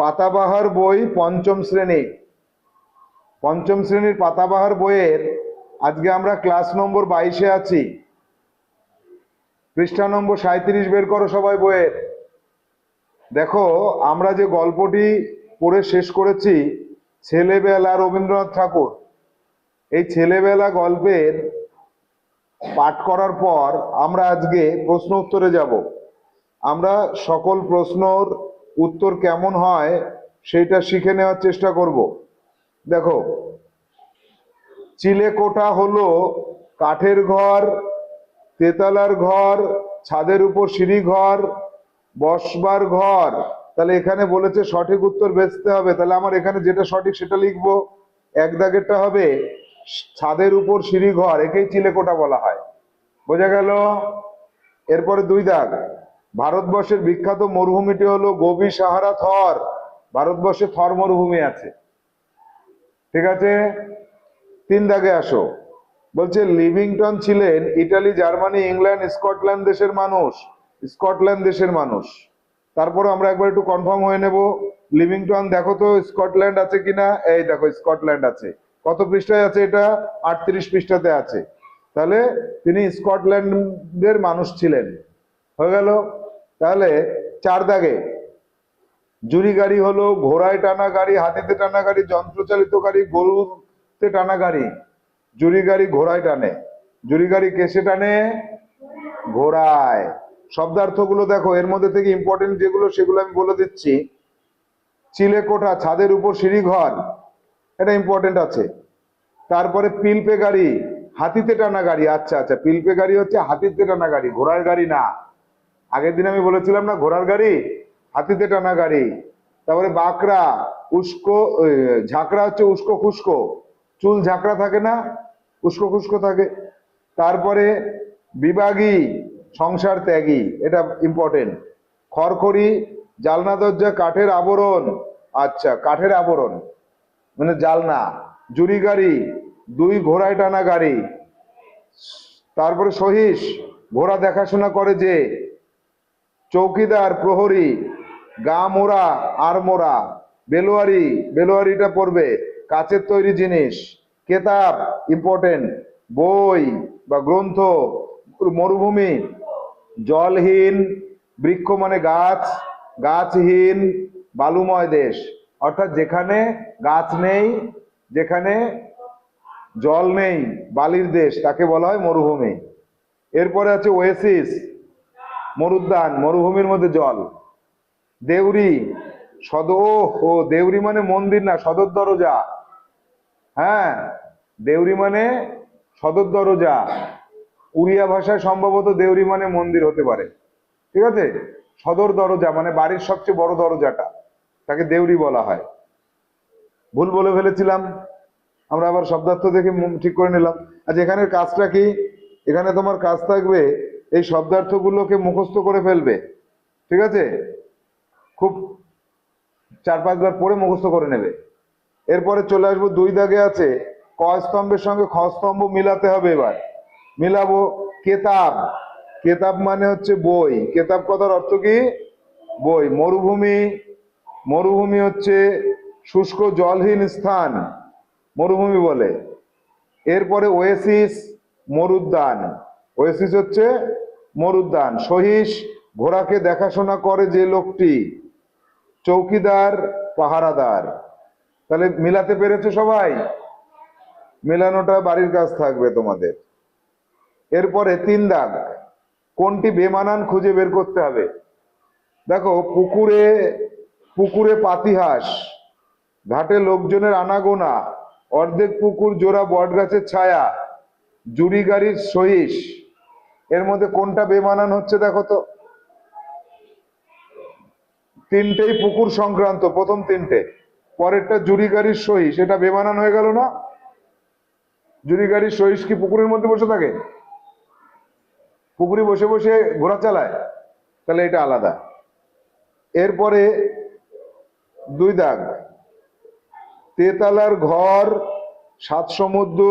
পাতাবাহার বই পঞ্চম শ্রেণি। পঞ্চম শ্রেণির পাতাবাহার বইয়ের আজকে আমরা ক্লাস নম্বর বাইশে আছি। পৃষ্ঠা নম্বর সাঁত্রিশ বের করো সবাই বইয়ের। দেখো, আমরা যে গল্পটি পড়ে শেষ করেছি, ছেলেবেলা রবীন্দ্রনাথ ঠাকুর। এই ছেলেবেলা গল্পের পাঠ করার পর আমরা আজকে প্রশ্ন উত্তরে যাব। আমরা সকল প্রশ্নর উত্তর কেমন হয় সেইটা শিখে নেওয়ার চেষ্টা করব। দেখো চিলেকোঠা হলো কাঠের ঘর, তেতালার ঘর, ছাদের উপর সিঁড়ি ঘর, বসবার ঘর। তাহলে এখানে বলেছে সঠিক উত্তর বেচতে হবে। তাহলে আমার এখানে যেটা সঠিক সেটা লিখব। এক দাগেরটা হবে ছাদের উপর সিঁড়ি ঘর, একেই চিলেকোঠা বলা হয়। বোঝা গেল? এরপরে দুই দাগ। ভারতবর্ষের বিখ্যাত মরুভূমিটি হলো গোবি সাহারা থর। ভারতবর্ষে থর মরুভূমি আছে। ঠিক আছে? তিন দাগে আসো। বলছে, লিভিংটন ছিলেন ইটালি, জার্মানি, ইংল্যান্ড, স্কটল্যান্ড দেশের মানুষ। স্কটল্যান্ড দেশের মানুষ। তারপরে আমরা একবার একটু কনফার্ম হয়ে নেব। লিভিংটন, দেখো তো, স্কটল্যান্ড আছে কিনা? এই দেখো, স্কটল্যান্ড আছে। কত পৃষ্ঠায় আছে এটা? আটত্রিশ পৃষ্ঠাতে আছে। তাহলে তিনি স্কটল্যান্ডের মানুষ ছিলেন। হয়ে গেল। তাহলে চার দাগে। জুরি গাড়ি হলো, ঘোড়ায় টানা গাড়ি, হাতিতে টানা গাড়ি, যন্ত্রচালিত গাড়ি, গরুতে টানা গাড়ি। জুরি গাড়ি ঘোড়ায় টানে। জুরি গাড়ি কেসে টানে? ঘোড়ায়। শব্দার্থগুলো দেখো, এর মধ্যে থেকে ইম্পর্টেন্ট যেগুলো, সেগুলো আমি বলে দিচ্ছি। চিলেকোঠা ছাদের উপর সিঁড়ি ঘর এটা ইম্পর্টেন্ট আছে। তারপরে পিলপে গাড়ি, হাতিতে টানা গাড়ি আচ্ছা আচ্ছা পিলপে গাড়ি হচ্ছে হাতিতে টানা গাড়ি, ঘোড়ার গাড়ি না। আগের দিন আমি বলেছিলাম না, ঘোড়ার গাড়ি, হাতিতে টানা গাড়ি, তারপরে বাঁকড়া, উস্কো ঝাঁকড়া হচ্ছে উস্কো খুস্কো, চুল ঝাঁকড়া থাকে না, উস্কো খুস্কো থাকে, তারপরে বিভাগী, সংসার ত্যাগী, এটা ইম্পর্টেন্ট খড়খড়ি, জালনা দরজা, কাঠের আবরণ আচ্ছা কাঠের আবরণ মানে জালনা জুরি গাড়ি, দুই ঘোড়ায় টানা গাড়ি, তারপরে সহিস ঘোড়া দেখাশোনা করে যে চৌকিদার, প্রহরী গা মোড়া আর মোড়া বেলোয়ারি, বেলোয়ারিটা পড়বে, কাচের তৈরি জিনিস, কেতাব ইম্পর্টেন্ট বই বা গ্রন্থ, মরুভূমি, জলহীন, বৃক্ষ মানে গাছ, গাছহীন, বালুময় দেশ। অর্থাৎ যেখানে গাছ নেই, যেখানে জল নেই, বালির দেশ, তাকে বলা হয় মরুভূমি। এরপরে আছে ওয়েসিস মরুদ্যান, মরুভূমির মধ্যে জল। দেউরি, সদ ও, দেউরি মানে মন্দির না, সদর দরজা। হ্যাঁ দেউরি মানে সদর দরজা। উড়িয়া ভাষায় সম্ভবত দেউরি মানে মন্দির হতে পারে। ঠিক আছে? সদর দরজা মানে বাড়ির সবচেয়ে বড় দরজাটা, তাকে দেউরি বলা হয়। ভুল বলে ফেলেছিলাম। আমরা আবার শব্দার্থ দেখে ঠিক করে নিলাম। আচ্ছা এখানের কাজটা কি? এখানে তোমার কাজ থাকবে এই শব্দার্থগুলোকে মুখস্থ করে ফেলবে। ঠিক আছে? খুব চার পাঁচবার পড়ে মুখস্থ করে নেবে। এরপরে চলে আসব, দুই দাগে আছে, ক স্তম্ভের সঙ্গে খ স্তম্ভ মিলাতে হবে এবার। মিলাবো কেতাব। কেতাব মানে হচ্ছে বই। কেতাব কথার অর্থ কি? বই। মরুভূমি মরুভূমি হচ্ছে শুষ্ক জলহীন স্থান, মরুভূমি বলে। এরপরে ওয়েসিস, মরুদ্যান। ওয়েসিস হচ্ছে মরুদ্যান। সহিস ঘোড়াকে দেখাশোনা করে যে লোকটি চৌকিদার, পাহারাদার। তাহলে মিলাতে পেরেছ সবাই? মেলানোটা বাড়ির কাজ থাকবে তোমাদের। এরপরে তিন দাগ। কোনটি বেমানান খুঁজে বের করতে হবে? দেখো, পুকুরে পুকুরে পাতিহাস। ঘাটে লোকজনের আনাগোনা। অর্ধেক পুকুর জোড়া বট গাছের ছায়া। জুড়ি গাড়ির সহিস এর মধ্যে কোনটা বেমানান হচ্ছে দেখো তো? তিনটেই পুকুর সংক্রান্ত, প্রথম তিনটে। পরেরটা জুরি গাড়ির সহিস এটা বেমানান হয়ে গেল না? জুরি গাড়ির সহিস কি পুকুরের মধ্যে বসে থাকে? পুকুরে বসে বসে ঘোরা চালায়, তাহলে এটা আলাদা। এরপরে দুই দাগ। তেতালার ঘর, সাত সমুদ্র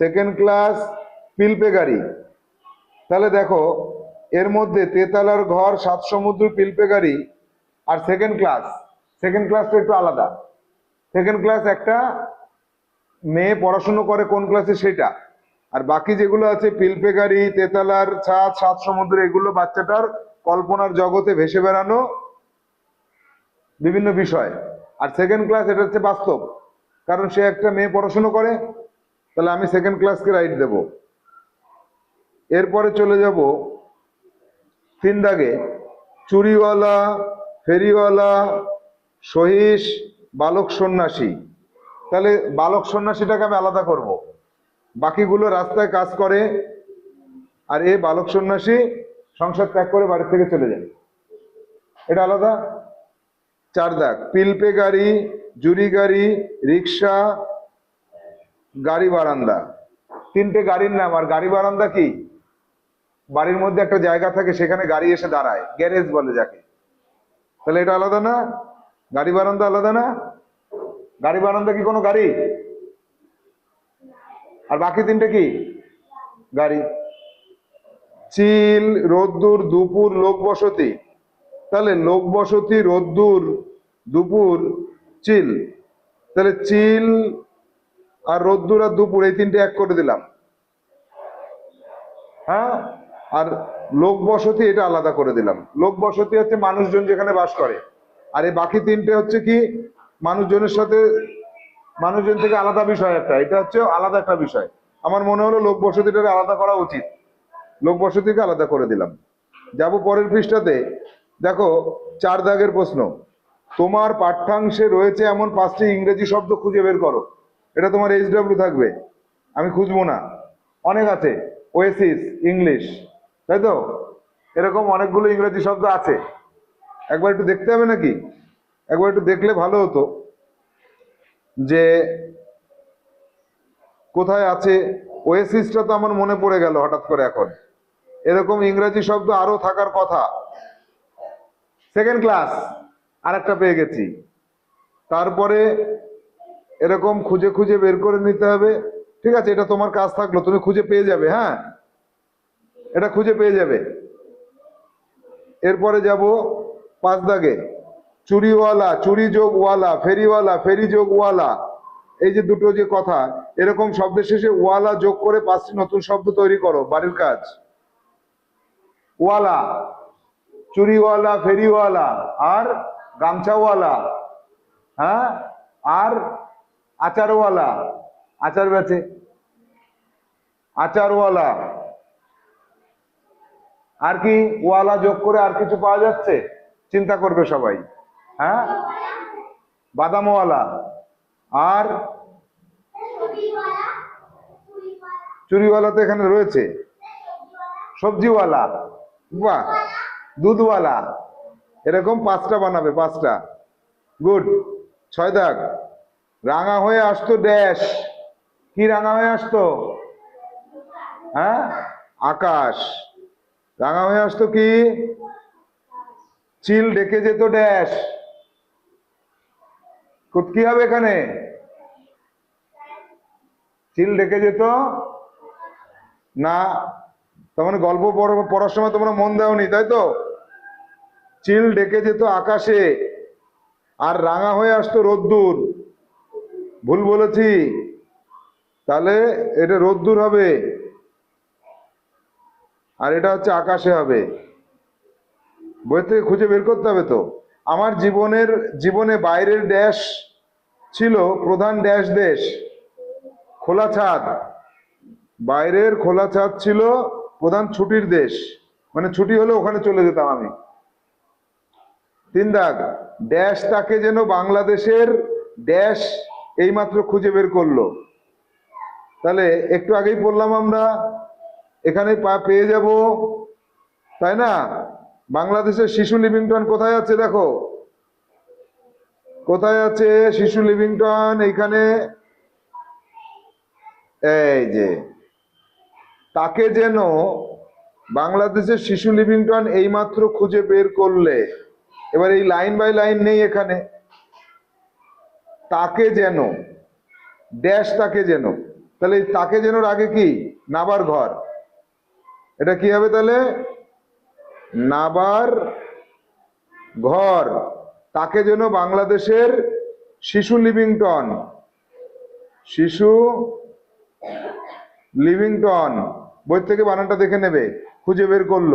সেকেন্ড ক্লাস পিলপে গাড়ি। তাহলে দেখো, এর মধ্যে তেতালার ঘর, সাত সমুদ্র, পিলপে গাড়ি আর সেকেন্ড ক্লাস সেকেন্ড ক্লাসটা একটু আলাদা। সেকেন্ড ক্লাস একটা মেয়ে পড়াশুনো করে কোন ক্লাসে সেটা। আর বাকি যেগুলো আছে পিলপেগারি তেতালার ছাদ, সাত সমুদ্র, এগুলো বাচ্চাটার কল্পনার জগতে ভেসে বেড়ানো বিভিন্ন বিষয়। আর সেকেন্ড ক্লাস এটা হচ্ছে বাস্তব। কারণ সে একটা মেয়ে পড়াশুনো করে, তাহলে আমি সেকেন্ড ক্লাসকে রাইট দেব। এরপরে চলে যাব তিন দাগে। চুরিওয়ালা, ফেরিওয়ালা সহিস বালক সন্ন্যাসী। তাহলে বালক সন্ন্যাসীটাকে আমি আলাদা করব। বাকিগুলো রাস্তায় কাজ করে আর এ বালক সন্ন্যাসী সংসার ত্যাগ করে বাড়ি থেকে চলে যায়। এটা আলাদা। চার দাগ। পিলপে গাড়ি, জুরি গাড়ি, রিক্সা, গাড়ি বারান্দা। তিনটে গাড়ির নাম। আর গাড়ি বারান্দা কি? বাড়ির মধ্যে একটা জায়গা থাকে, সেখানে গাড়ি এসে দাঁড়ায়। গ্যারেজ বলে যাকে। তাহলে এটা আলাদা না? গাড়ি বারান্দা আলাদা না? গাড়ি বারান্দা কি কোনো গাড়ি? আর বাকি তিনটে কি? গাড়ি। চিল, রোদ্দুর, দুপুর লোক বসতি তাহলে লোক বসতি রোদ্দুর, দুপুর, চিল। তাহলে চিল আর রোদ্দুর আর দুপুর, এই তিনটে এক করে দিলাম। হ্যাঁ? আর লোক বসতি এটা আলাদা করে দিলাম। লোক বসতি হচ্ছে মানুষজন যেখানে বাস করে। আর এই বাকি তিনটে হচ্ছে কি? মানুষজনের সাথে, মানুষজন থেকে আলাদা বিষয় একটা। এটা হচ্ছে আলাদা একটা বিষয়। আমার মনে হলো লোক বসতিটাকে আলাদা করা উচিত। লোক বসতিকে আলাদা করে দিলাম। যাব পরের পৃষ্ঠাতে। দেখো, চার দাগের প্রশ্ন। তোমার পাঠ্যাংশে রয়েছে এমন পাঁচটি ইংরেজি শব্দ খুঁজে বের করো। এটা তোমার এইচ থাকবে। আমি খুঁজবো না। অনেক আছে। ওয়েসিস ইংলিশ তাই তো? এরকম অনেকগুলো ইংরেজি শব্দ আছে। একবার একটু দেখতে হবে নাকি? একবার একটু দেখলে ভালো হতো যে কোথায় আছে? ওয়েসিসটা তো আমার মনে পড়ে গেল হঠাৎ করে এখন। এরকম ইংরেজি শব্দ আরও থাকার কথা। সেকেন্ড ক্লাস আর একটা পেয়ে গেছি। তারপরে এরকম খুঁজে খুঁজে বের করে নিতে হবে। ঠিক আছে, এটা তোমার কাজ থাকল, তুমি খুঁজে পেয়ে যাবে হ্যাঁ? এটা খুঁজে পেয়ে যাবে। এরপরে যাব পাঁচ দাগে। চুরিওয়ালা চুরি যোগ ওয়ালা ফেরিওয়ালা ফেরি যোগ ওয়ালা এই যে দুটো যে কথা, এরকম শব্দের শেষে ওয়ালা যোগ করে পাঁচটি নতুন শব্দ তৈরি করো, বাড়ির কাজ। ওয়ালা, চুরিওয়ালা, ফেরিওয়ালা, আর গামছাওয়ালা হ্যাঁ? আর আচারওয়ালা, আচার বেচে। আচারওয়ালা আর কি ওয়ালা যোগ করে আর কিছু পাওয়া যাচ্ছে? চিন্তা করবে সবাই। হ্যাঁ? বাদামওয়ালা আর চুরিওয়ালা তো এখানে রয়েছে। সবজিওয়ালা বাহ! দুধওয়ালা এরকম পাঁচটা বানাবে, পাঁচটা। গুড। ছয় দাগ। রাঙা হয়ে আসতো ড্যাশ। কি রাঙা হয়ে আসতো? হ্যাঁ? আকাশ। রাঙা হয়ে আসতো কি? চিল ডেকে যেত ড্যাশ। কো- হবে এখানে? চিল ডেকে যেত? না। তার মানে গল্প পড়- পড়ার সময় তোমরা মন দেওনি, তাই তো? চিল ডেকে যেত আকাশে, আর রাঙা হয়ে আসতো রোদ্দুর। ভুল বলেছি। তাহলে এটা রোদ্দুর হবে। আর এটা হচ্ছে আকাশে হবে। বই থেকে খুঁজে বের করতে হবে তো। আমার জীবনের, জীবনে বাইরের ড্যাশ ছিল প্রধান ড্যাশ দেশ, খোলা ছাদ। বাইরের খোলা ছাদ ছিল প্রধান ছুটির দেশ। মানে ছুটি হলে ওখানে চলে যেতাম আমি। তিন দাগ, ড্যাশ তাকে যেন বাংলাদেশের ড্যাশ এইমাত্র খুঁজে বের করল। তাহলে একটু আগেই বললাম আমরা এখানে পা- পেয়ে যাব। তাই না? বাংলাদেশের শিশু লিভিংটন কোথায় আছে দেখো? কোথায় আছে শিশু লিভিংটন এইখানে? এই যে, তাকে যেন বাংলাদেশের শিশু লিভিংটন এইমাত্র খুঁজে বের করলে। এবার এই লাইন বাই লাইন নেই এখানে। তাকে যেন ড্যাশ তাকে যেন, তাহলে তাকে যেন আগে কি? নাবার ঘর। এটা কি হবে তাহলে? নাবার ঘর, তাকে যেন বাংলাদেশের শিশু লিভিংটন শিশু লিভিংটন, বই থেকে বানানটা দেখে নেবে, খুঁজে বের করল।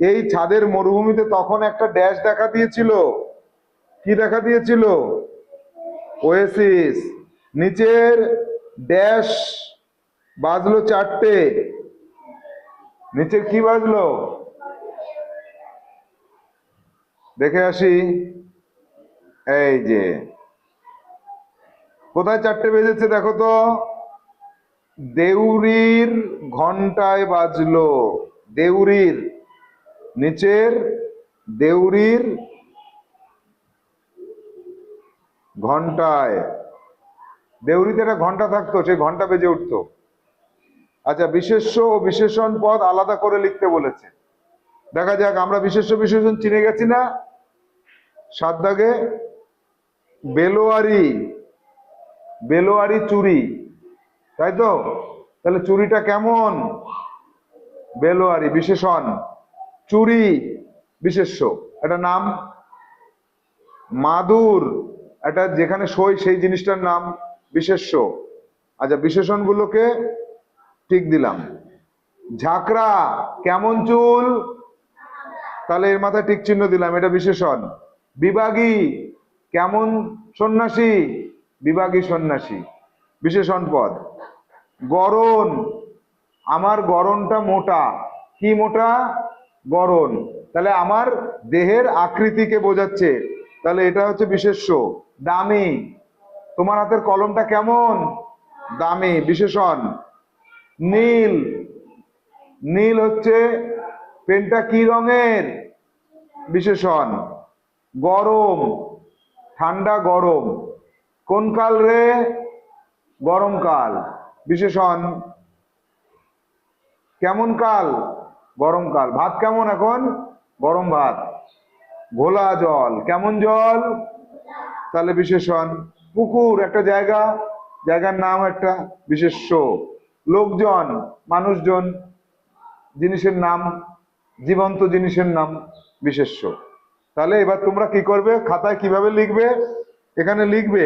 এই ছাদের মরুভূমিতে তখন একটা ড্যাশ দেখা দিয়েছিল। কি দেখা দিয়েছিল? ওয়েসিস। নিচের ড্যাশ বাজলো চারটে। নিচের কি বাজলো? দেখে আসি। এই যে। কোথায় চারটে বেজেছে দেখো তো? দেউরির ঘন্টায় বাজলো। দেউরির। নিচের দেউরির ঘন্টায়। দেউরিতে একটা ঘণ্টা থাকতো, সেই ঘণ্টা বেজে উঠতো। আচ্ছা বিশেষ্য ও বিশেষণ পদ আলাদা করে লিখতে বলেছে। দেখা যাক, আমরা বিশেষ্য, বিশেষণ চিনে গেছি না? সাত দাগে বেলোয়ারি বেলোয়ারি চুরি, তাই তো? তাহলে চুরিটা কেমন? বেলোয়ারি, বিশেষণ, চুরি, বিশেষ্য। এটা নাম? মাদুর। এটা যেখানে সই, সেই জিনিসটার নাম বিশেষ্য। আচ্ছা বিশেষণগুলোকে ঠিক দিলাম। ঝাঁকড়া, কেমন চুল? তাহলে এর মাথায় টিক চিহ্ন দিলাম, এটা বিশেষণ। বিভাগী, কেমন সন্ন্যাসী? বিভাগী সন্ন্যাসী, বিশেষণ পদ। গরণ, আমার গরণটা মোটা। কি মোটা? গরণ। তাহলে আমার দেহের আকৃতিকে বোঝাচ্ছে। তাহলে এটা হচ্ছে বিশেষ্য। দামি। তোমার হাতের কলমটা কেমন? দামি, বিশেষণ। নীল। নীল হচ্ছে পেনটা কি রঙের? বিশেষণ। গরম। ঠান্ডা গরম। কোন কাল রে? গরমকাল বিশেষণ। কেমন কাল? গরমকাল ভাত কেমন এখন? গরম ভাত। ঘোলা জল। কেমন জল? তাহলে বিশেষণ। পুকুর একটা জায়গা। জায়গার নাম একটা বিশেষ্য। লোকজন, মানুষজন, জিনিসের নাম, জীবন্ত জিনিসের নাম বিশেষ্য। তাহলে এবার তোমরা কি করবে? খাতায় কীভাবে লিখবে? এখানে লিখবে,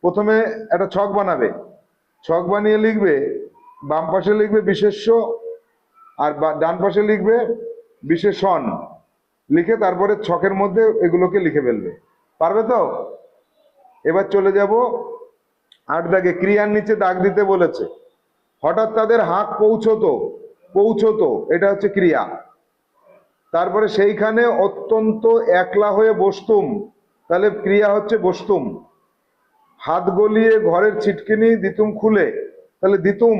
প্রথমে একটা ছক বানাবে। ছক বানিয়ে লিখবে, বাম পাশে লিখবে বিশেষ্য, আর ডান পাশে লিখবে বিশেষণ। লিখে তারপরে ছকের মধ্যে এগুলোকে লিখে ফেলবে। পারবে তো? এবার চলে যাব, আট দাগে ক্রিয়ার নিচে দাগ দিতে বলেছে। হঠাৎ তাদের হাঁক পৌঁছতো পৌঁছতো, এটা হচ্ছে ক্রিয়া। তারপরে সেইখানে অত্যন্ত একলা হয়ে বসতুম, তাহলে ক্রিয়া হচ্ছে বসতুম। হাত গলিয়ে ঘরের ছিটকিনি দিতুম খুলে, তাহলে দিতুম,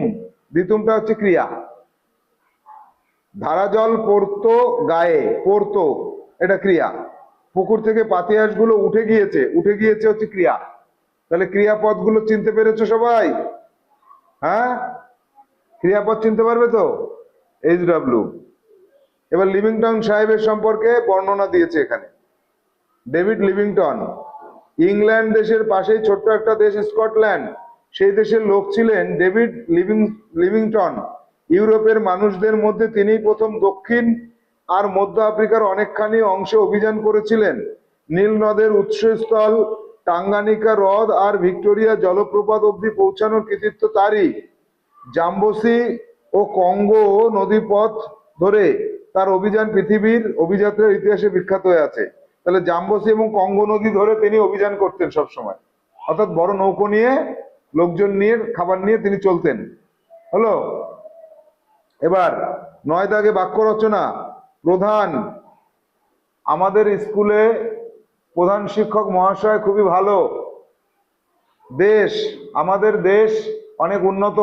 দিতুমটা হচ্ছে ক্রিয়া। ধারা জল পড়তো গায়ে, পড়তো, এটা ক্রিয়া। পুকুর থেকে পাতিয়াসগুলো উঠে গিয়েছে উঠে গিয়েছে হচ্ছে ক্রিয়া। তাহলে ক্রিয়াপদগুলো চিনতে পেরেছ সবাই? হ্যাঁ? ক্রিয়াপদ চিনতে পারবে তো? এইচ ডাব্লিউ এবার লিভিংটন সাহেবের সম্পর্কে বর্ণনা দিয়েছে এখানে। ডেভিড লিভিংটন, ইংল্যান্ড দেশের পাশেই ছোট্ট একটা দেশ স্কটল্যান্ড। সেই দেশের লোক ছিলেন ডেভিড লিভিং লিভিংটন। ইউরোপের মানুষদের মধ্যে তিনি প্রথম দক্ষিণ আর মধ্য আফ্রিকার অনেকখানি অংশে অভিযান করেছিলেন। নীল নদের উৎসস্থল, টাঙ্গানিকা হ্রদ আর ভিক্টোরিয়া জলপ্রপাত অবধি পৌঁছানোর কৃতিত্ব তারই। জাম্বসি ও কঙ্গো নদীপথ ধরে তার অভিযান পৃথিবীর অভিযাত্রার ইতিহাসে বিখ্যাত হয়ে আছে। তাহলে জাম্বসি এবং কঙ্গো নদী ধরে তিনি অভিযান করতেন সব সময় অর্থাৎ বড় নৌকো নিয়ে, লোকজন নিয়ে, খাবার নিয়ে তিনি চলতেন। হলো? এবার নয় দাগে বাক্য রচনা। প্রধান, আমাদের স্কুলে প্রধান শিক্ষক মহাশয় খুবই ভালো। দেশ, আমাদের দেশ অনেক উন্নত।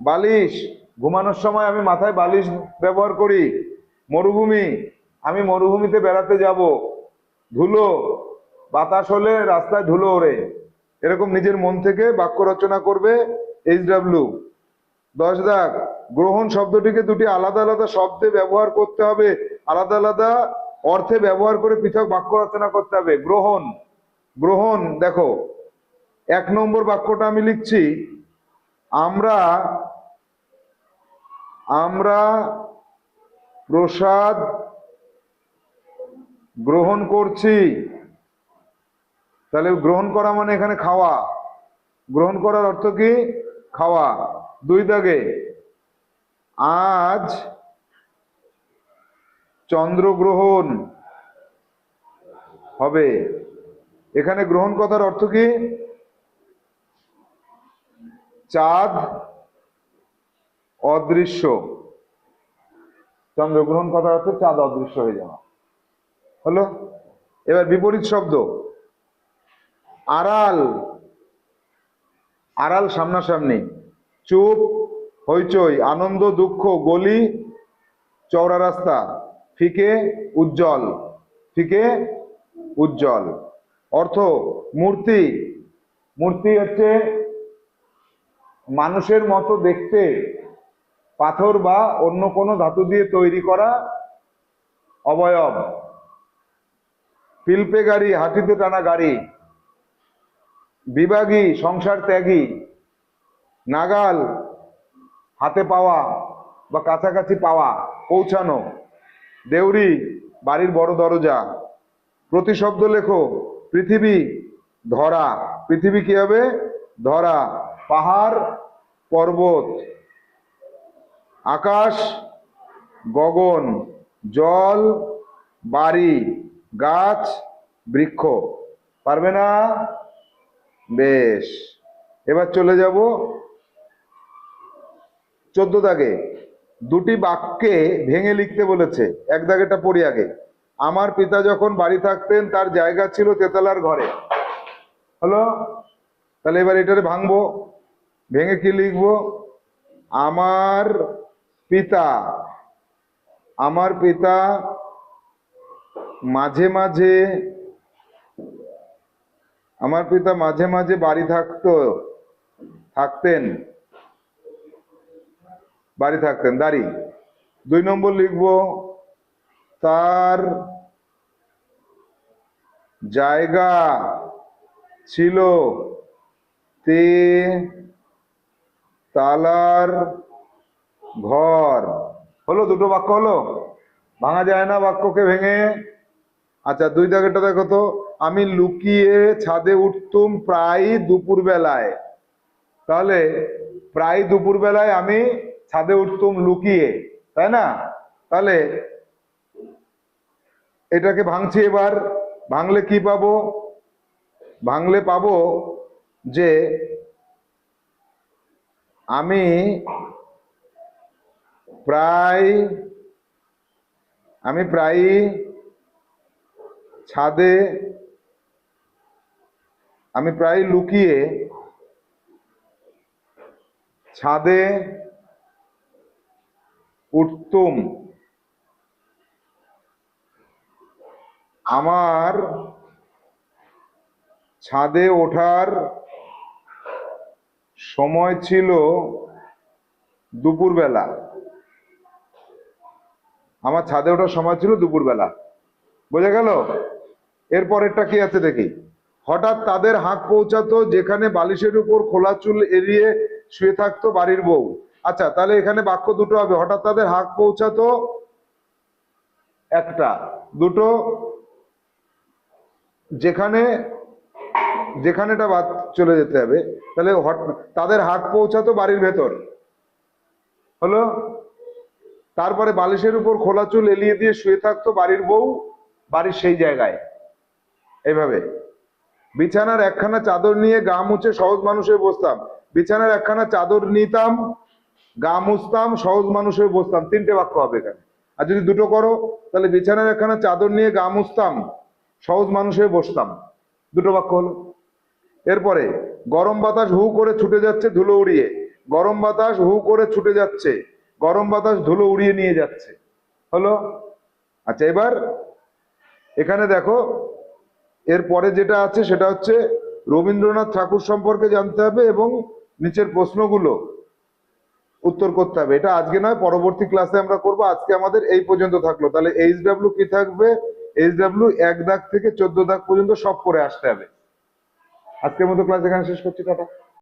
বালিশ। ঘুমানোর সময় আমি মাথায় বালিশ ব্যবহার করি। মরুভূমি। আমি মরুভূমিতে বেড়াতে যাব। ধুলো। বাতাস হলে রাস্তায় ধুলো ওড়ে। এরকম নিজের মন থেকে বাক্য রচনা করবে এইচ ডাব্লিউ। দশ দাগ। গ্রহণ শব্দটিকে দুটি আলাদা আলাদা শব্দে ব্যবহার করতে হবে। আলাদা আলাদা অর্থে ব্যবহার করে পৃথক বাক্য রচনা করতে হবে। গ্রহণ। গ্রহণ, দেখো। এক নম্বর বাক্যটা আমি লিখছি। আমরা আমরা প্রসাদ গ্রহণ করছি। তাহলে গ্রহণ করা মানে এখানে খাওয়া। গ্রহণ করার অর্থ কি? খাওয়া। দুই দাগে। আজ চন্দ্রগ্রহণ হবে। এখানে গ্রহণ কথার অর্থ কি? চাঁদ অদৃশ্য। চন্দ্রগ্রহণ কথার হচ্ছে চাঁদ অদৃশ্য হয়ে যাওয়া। হলো? এবার বিপরীত শব্দ। আড়াল। আড়াল সামনাসামনি। চুপ, হইচই, আনন্দ, দুঃখ, গলি, চওড়া রাস্তা। ফিকে উজ্জ্বল। ফিকে উজ্জ্বল। অর্থ, মূর্তি। মূর্তি হচ্ছে মানুষের মতো দেখতে পাথর বা অন্য কোনো ধাতু দিয়ে তৈরি করা অবয়ব। পিলপে গাড়ি, হাঁটিতে টানা গাড়ি, বিভাগী, সংসার ত্যাগী, নাগাল, হাতে পাওয়া বা কাছাকাছি পাওয়া, পৌঁছানো দেউরি বাড়ির বড় দরজা, প্রতিশব্দ লেখো, পৃথিবী ধরা, পৃথিবী কি হবে? ধরা। পাহাড় পর্বত, আকাশ, গগন, জল, বাড়ি, গাছ, বৃক্ষ। পারবে না? বেশ। এবার চলে যাব চোদ্দ দাগে। দুটি বাক্যে ভেঙে লিখতে বলেছে। এক দাগেটা পড়ি আগে। আমার পিতা যখন বাড়ি থাকতেন, তার জায়গা ছিল তেতলার ঘরে। হলো? তাহলে এবার এটারে ভাঙবো। ভেঙে কি লিখব? আমার পিতা আমার পিতা মাঝে মাঝে, আমার পিতা মাঝে মাঝে বাড়ি থাকতো, থাকতেন। বাড়ি থাকতেন, দাড়ি। দুই নম্বর লিখব, তার জায়গা ছিল তে তালার ঘর। হলো, দুটো বাক্য হলো? ভাঙা যায় না বাক্যকে ভেঙে? আচ্ছা দুই দাগেরটা দেখো তো। আমি লুকিয়ে ছাদে উঠতুম প্রায় দুপুর বেলায় তাহলে প্রায় দুপুর বেলায় আমি ছাদে উঠতুম লুকিয়ে, তাই না? তাহলে, এটাকে ভাঙছি এবার। ভাঙলে কি পাবো? ভাঙলে পাবো যে আমি প্রায় আমি প্রায় ছাদে আমি প্রায় লুকিয়ে ছাদে উঠতুম। আমার ছাদে ওঠার সময় ছিল দুপুরবেলা। আমার ছাদে ওঠার সময় ছিল দুপুরবেলা। বোঝা গেল? এরপরেরটা কি আছে দেখি? হঠাৎ তাদের হাত পৌঁছাতো যেখানে বালিশের উপর খোলা চুল এড়িয়ে শুয়ে থাকতো বাড়ির বউ। আচ্ছা তাহলে এখানে বাক্য দুটো হবে। হঠাৎ তাদের হাত পৌঁছাতো একটা, দুটো, যেখানে যেখানেটা বাদ চলে যেতে হবে, তাহলে হট- তাদের হাত পৌঁছাতো বাড়ির ভেতর। হলো? তারপরে বালিশের উপর খোলা চুল এলিয়ে দিয়ে শুয়ে থাকতো বাড়ির বউ, বাড়ির সেই জায়গায়। এইভাবে। বিছানার একখানা চাদর নিয়ে গা মুছে সহজ মানুষের বসতাম। বিছানার একখানা চাদর নিতাম, গা মুছতাম, সহজ মানুষের বসতাম। তিনটে বাক্য হবে এখানে। আর যদি দুটো করো, তাহলে বিছানার একখানা চাদর নিয়ে গা মুছতাম, সহজ মানুষের বসতাম। দুটো বাক্য হলো? এরপরে গরম বাতাস হু করে ছুটে যাচ্ছে, ধুলো উড়িয়ে। গরম বাতাস হু করে ছুটে যাচ্ছে, গরম বাতাস ধুলো উড়িয়ে নিয়ে যাচ্ছে। হলো? আচ্ছা এবার এখানে দেখো, এরপরে যেটা আছে সেটা হচ্ছে রবীন্দ্রনাথ ঠাকুর সম্পর্কে জানতে হবে এবং নিচের প্রশ্নগুলো উত্তর করতে হবে। এটা আজকে নয়, পরবর্তী ক্লাসে আমরা করব। আজকে আমাদের এই পর্যন্ত থাকল। তাহলে এইচ ডাব্লিউ কি থাকবে? এইচ ডাব্লিউ এক দাগ থেকে চোদ্দ দাগ পর্যন্ত সব করে আসতে হবে। আজকের মতো ক্লাস এখানে শেষ করছি টাটা।